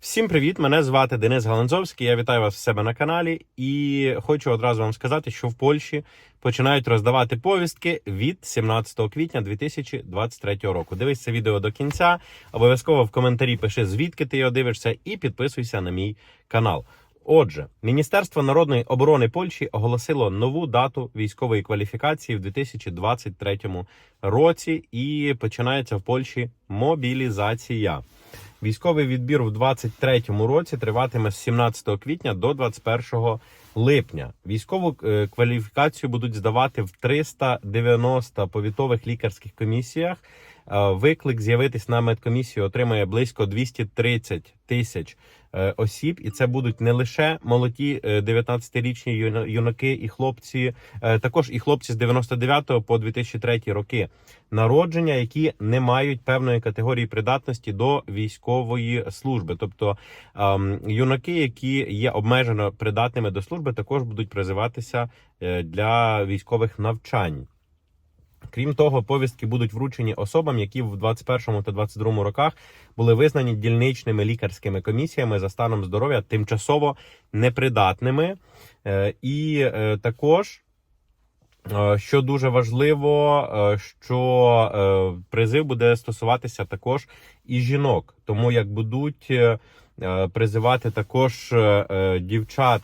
Всім привіт! Мене звати Денис Галанзовський. Я вітаю вас в себе на каналі і хочу одразу вам сказати, що в Польщі починають роздавати повістки від 17 квітня 2023 року. Дивись це відео до кінця. Обов'язково в коментарі пиши, звідки ти його дивишся, і підписуйся на мій канал. Отже, Міністерство народної оборони Польщі оголосило нову дату військової кваліфікації в 2023 році, і починається в Польщі мобілізація. Військовий відбір у 2023 році триватиме з 17 квітня до 21 липня. Військову е, кваліфікацію будуть здавати в 390 повітових лікарських комісіях. Е, Виклик з'явитись на медкомісію отримає близько 230 тисяч осіб, і це будуть не лише молоді е, 19-річні юнаки і хлопці, е, також і хлопці з 99 по 2003 роки народження, які не мають певної категорії придатності до військової служби. Тобто ем, юнаки, які є обмежено придатними до служби, також будуть призиватися е, для військових навчань. Крім того, повістки будуть вручені особам, які в 21 та 22 роках були визнані дільничними лікарськими комісіями за станом здоров'я тимчасово непридатними. Е, І е, також, е, що дуже важливо, що призив буде стосуватися також і жінок, тому як будуть призивати також дівчат.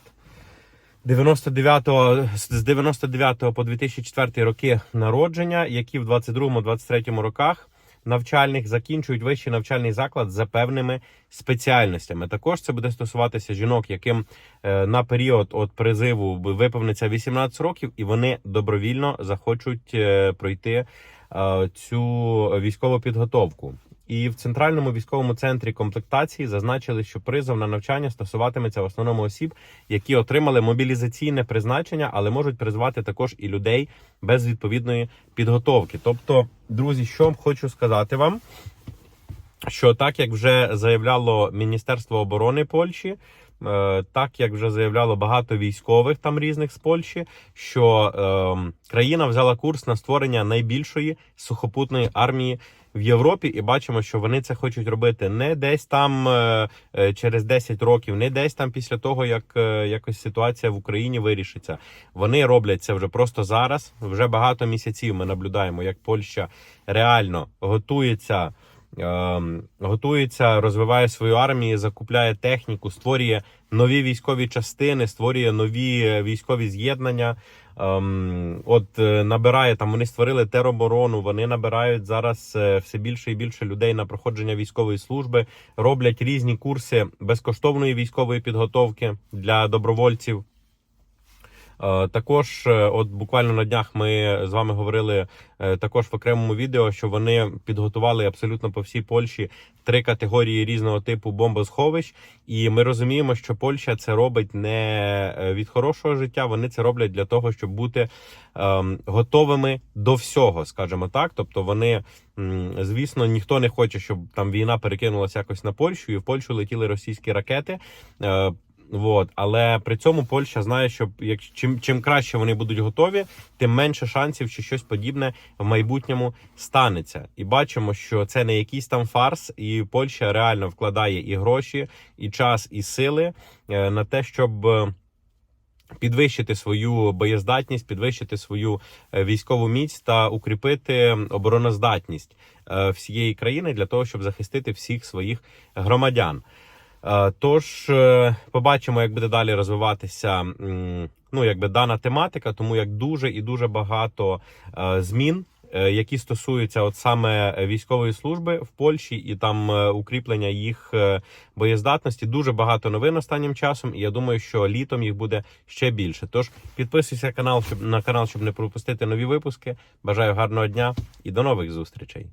99 з 99 по 2004 роки народження, які в 22-23 роках навчальних закінчують вищий навчальний заклад за певними спеціальностями. Також це буде стосуватися жінок, яким е, на період от призиву виповниться 18 років, і вони добровільно захочуть е, пройти е, цю військову підготовку. І в центральному військовому центрі комплектації зазначили, що призов на навчання стосуватиметься в основному осіб, які отримали мобілізаційне призначення, але можуть призвати також і людей без відповідної підготовки. Тобто, друзі, що хочу сказати вам, що так як вже заявляло Міністерство оборони Польщі. е, Так як вже заявляло багато військових там різних з Польщі, що е, країна взяла курс на створення найбільшої сухопутної армії в Європі, і бачимо, що вони це хочуть робити не десь там е, е, через 10 років, не десь там після того, як е, якось ситуація в Україні вирішиться. Вони роблять це вже просто зараз. Вже багато місяців ми наблюдаємо, як Польща реально готується. Ем, Готується, розвиває свою армію, закупляє техніку, створює нові військові частини, створює нові е, військові з'єднання. Ем, От е, набирає там. Вони створили тероборону. Вони набирають зараз е, все більше і більше людей на проходження військової служби. Роблять різні курси безкоштовної військової підготовки для добровольців. Е, Також, е, от буквально на днях ми з вами говорили е, також в окремому відео, що вони підготували абсолютно по всій Польщі три категорії різного типу бомбосховищ, і ми розуміємо, що Польща це робить не від хорошого життя. Вони це роблять для того, щоб бути ем, готовими до всього, скажімо так. Тобто, вони звісно ніхто не хоче, щоб там війна перекинулася якось на Польщу, і в Польщу летіли російські ракети. Е, Вот. Але при цьому Польща знає, що як чим, чим краще вони будуть готові, тим менше шансів, що щось подібне в майбутньому станеться. І бачимо, що це не якийсь там фарс, і Польща реально вкладає і гроші, і час, і сили е, на те, щоб. е, Підвищити свою боєздатність, підвищити свою е, військову міць та укріпити обороноздатність всієї країни для того, щоб захистити всіх своїх громадян. Е, Тож е, побачимо, як буде далі розвиватися ну, якби дана тематика, тому як дуже і дуже багато е, змін, які стосуються от саме військової служби в Польщі і там укріплення їх боєздатності. Дуже багато новин останнім часом, і я думаю, що літом їх буде ще більше. Тож підписуйся канал, щоб на канал, щоб не пропустити нові випуски. Бажаю гарного дня і до нових зустрічей.